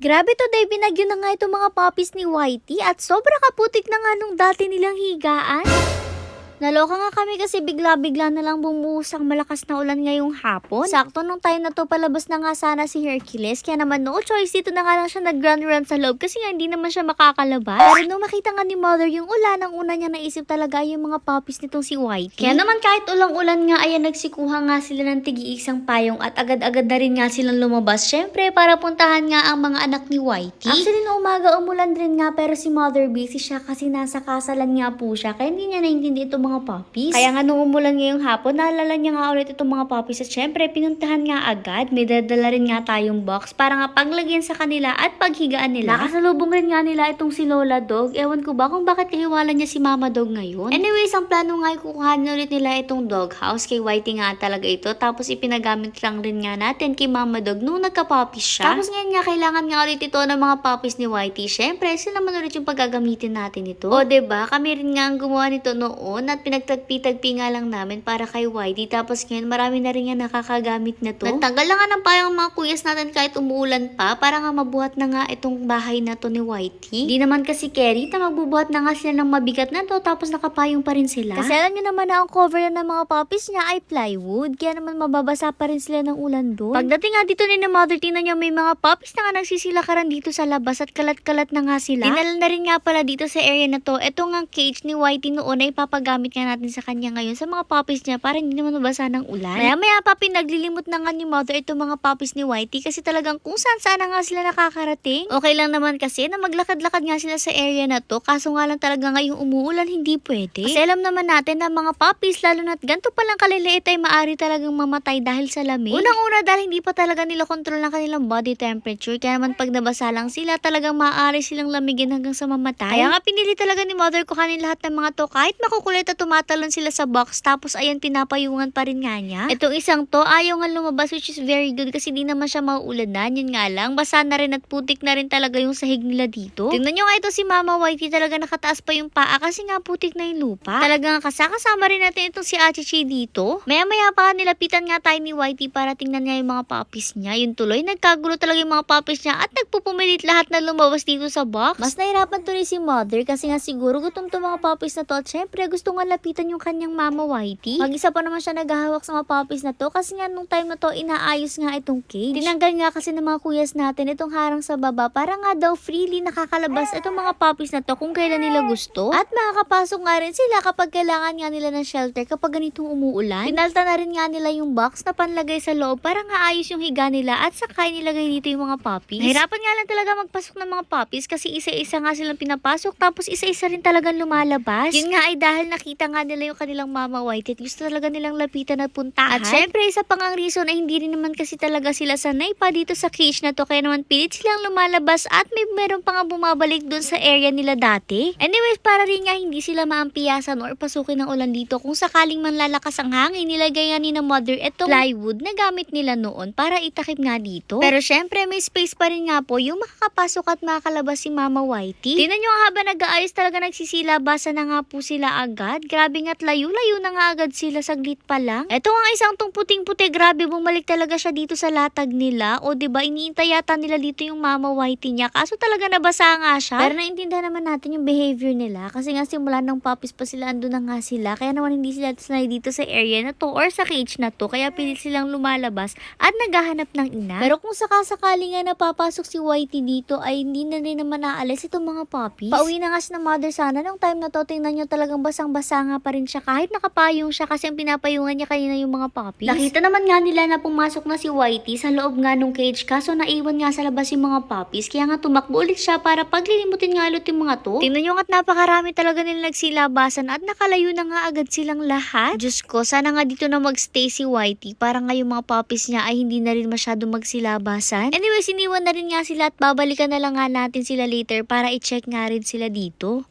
Grabe to, Day, binagyo na nga itong mga puppies ni Whitey at sobra kaputik na nga nung dati nilang higaan. Naloka nga kami kasi bigla-bigla na lang bumuhos ang malakas na ulan ngayong hapon. Sakto nung time na to palabas na nga sana si Hercules kaya naman no choice dito na nga lang siya nag-run run sa loob kasi nga hindi naman siya makakalabas. Pero nung makita nga ni mother yung ulan, ang una niya naisip talaga yung mga puppies nitong si Whitey. Kaya naman kahit ulang-ulan nga ayan nagsikuha nga sila ng tigi-isang payong at agad-agad na rin nga silang lumabas. Syempre para puntahan nga ang mga anak ni Whitey. Actually nung umaga umulan rin nga pero si mother busy siya kasi nasa kasalan nga po siya kaya hindi niya naintindi itong mga puppies. Kaya nga nung umulan ngayong hapon, naalala niya nga ulit itong mga puppies at syempre pinuntahan nga agad. May dadala rin nga tayong box para nga paglagyan sa kanila at paghigaan nila. Nakasalubong rin nga nila itong si Lola Dog. Ewan ko ba kung bakit kahiwala niya si Mama Dog ngayon. Anyways, ang plano nga ay kukuhanin ulit nila itong dog house. Kay Whitey nga talaga ito. Tapos ipinagamit lang rin nga natin kay Mama Dog nung nagka-puppies siya. Tapos ngayon nga kailangan nga ulit ito ng mga puppies ni Whitey. Syempre, sila naman ulit yung paggagamitin natin ito. O, ba Kami rin nga ang gumawa nito noon at pinagtagpi-tagpi nga lang namin para kay Whitey. Tapos ngayon, marami na rin nga nakakagamit na to. Nagtanggal lang nga ng payang mga kuyas natin kahit umuulan pa para nga mabuhat na nga itong bahay na to ni Whitey. Di naman kasi carry na magbubuhat na nga sila ng mabigat na to tapos nakapayong pa rin sila. Kasi alam niyo naman na ang cover na ng mga puppies niya ay plywood. Kaya naman mababasa pa rin sila ng ulan doon. Pagdating nga dito ni na mother, tingnan niyo may mga puppies na nga nagsisilakaran dito sa labas at kalat-kalat na nga sila. Dinala na rin nga pala dito sa area na to. Ito nga cage ni Whitey noon ay papagamit nga natin sa kanya ngayon sa mga puppies niya para hindi naman mabasa ng ulan. Maya maya pa pinaglilimot na nga ni mother itong mga puppies ni Whitey kasi talagang kung saan saan na nga sila nakakarating. Okay lang naman kasi na maglakad-lakad nga sila sa area na to kaso nga lang talaga ngayong umuulan hindi pwede. Kasi alam naman natin na mga puppies lalo na't ganito palang kaliliit ay maari talagang mamatay dahil sa lamig. Unang-una dahil hindi pa talaga nila control ng kanilang body temperature kaya naman pag nabasa lang sila talagang maaari silang lamigin hanggang sa mamatay. Kaya nga pinili talaga ni mother ko kanin lahat ng mga to kahit makukulit at tumatalon sila sa box tapos ayan pinapayungan pa rin nga niya. Itong isang to ayaw nga lumabas which is very good kasi di naman siya mauulanan. Yun nga lang basa na rin at putik na rin talaga yung sahig nila dito. Tingnan nyo nga ito si Mama Whitey talaga nakataas pa yung paa kasi nga putik na yung lupa. Talagang kasakasama rin natin itong si Achichi dito. Maya maya pa nilapitan nga tayo ni Whitey para tingnan niya yung mga puppies niya. Yun tuloy nagkagulo talaga yung mga puppies niya at nagpupumilit lahat na lumabas dito sa box. Mas nahirapan tuloy si Mother kasi nga siguro gutom to mga puppies na to at syempre gusto nga lapitan yung kanyang Mama Whitey. Mag-isa pa naman siya naghahawak sa mga puppies na to kasi nga nung time na to inaayos nga itong cage. Tinanggal nga kasi ng mga kuyas natin itong harang sa baba para nga daw freely nakakalabas itong mga puppies na to kung kailan nila gusto. At makakapasok nga rin sila kapag kailangan nga nila ng shelter kapag ganitong umuulan. Pinalta na rin nga nila yung box na panlagay sa loob para nga ayos yung higa nila at saka nilagay dito yung mga puppies. Nahirapan nga lang talaga magpasok ng mga puppies kasi isa-isa nga silang pinapasok tapos isa-isa rin talagang lumalabas. Yun nga ay dahil nakita nga nila yung kanilang mama white at gusto talaga nilang lapitan at puntahan. At syempre isa pang ang reason ay hindi rin naman kasi talaga sila sanay pa dito sa cage na to kaya naman pilit silang lumalabas at may meron pa nga bumabalik dun sa area nila dati. Anyways, para rin nga hindi sila maampiyasan or pasukin ng ulan dito kung sakaling man lalakas ang hangin, nilagay ni na mother etong plywood na gamit nila noon para itakip nga dito. Pero syempre may space pa rin nga po yung makakapasok at makakalabas si Mama Whitey. Tingnan nyo habang nag-aayos talaga nagsisilabasan na nga po sila agad. Grabe nga't layo-layo na nga agad sila saglit pa lang. Eto nga isang tong puting-puti, grabe bumalik talaga siya dito sa latag nila. O ba iniintay yata nila dito yung Mama Whitey niya. Kaso talaga nabasa nga siya. Pero naintindihan naman natin yung behavior nila kasi nga simula ng puppies pa sila ando na nga sila. Kaya naman hindi sila sanay dito sa area na to or sa cage na to. Kaya pilit silang lumalabas at naghahanap ng ina. Pero kung sakasakali nga napapasok si Whitey dito ay hindi na rin naman naalis itong mga puppies. Pauwi na nga siya ng mother sana nung time na to. Tingnan nyo talagang basang-basa nga pa rin siya kahit nakapayong siya kasi ang pinapayungan niya kanina yung mga puppies. Nakita naman nga nila na pumasok na si Whitey sa loob nga nung cage kaso naiwan nga sa labas yung mga puppies kaya nga tumakbo ulit siya para paglilimutin nga ulit yung mga to. Tingnan nyo nga't napakarami talaga nila nagsilabasan at nakalayo na nga agad silang lahat. Diyos ko, sana nga dito na magstay si Whitey para nga yung mga puppies niya ay hindi na rin masyado magsilabasan. Anyways, iniwan na rin nga sila at babalikan na lang nga natin sila later para i-check nga rin sila dito.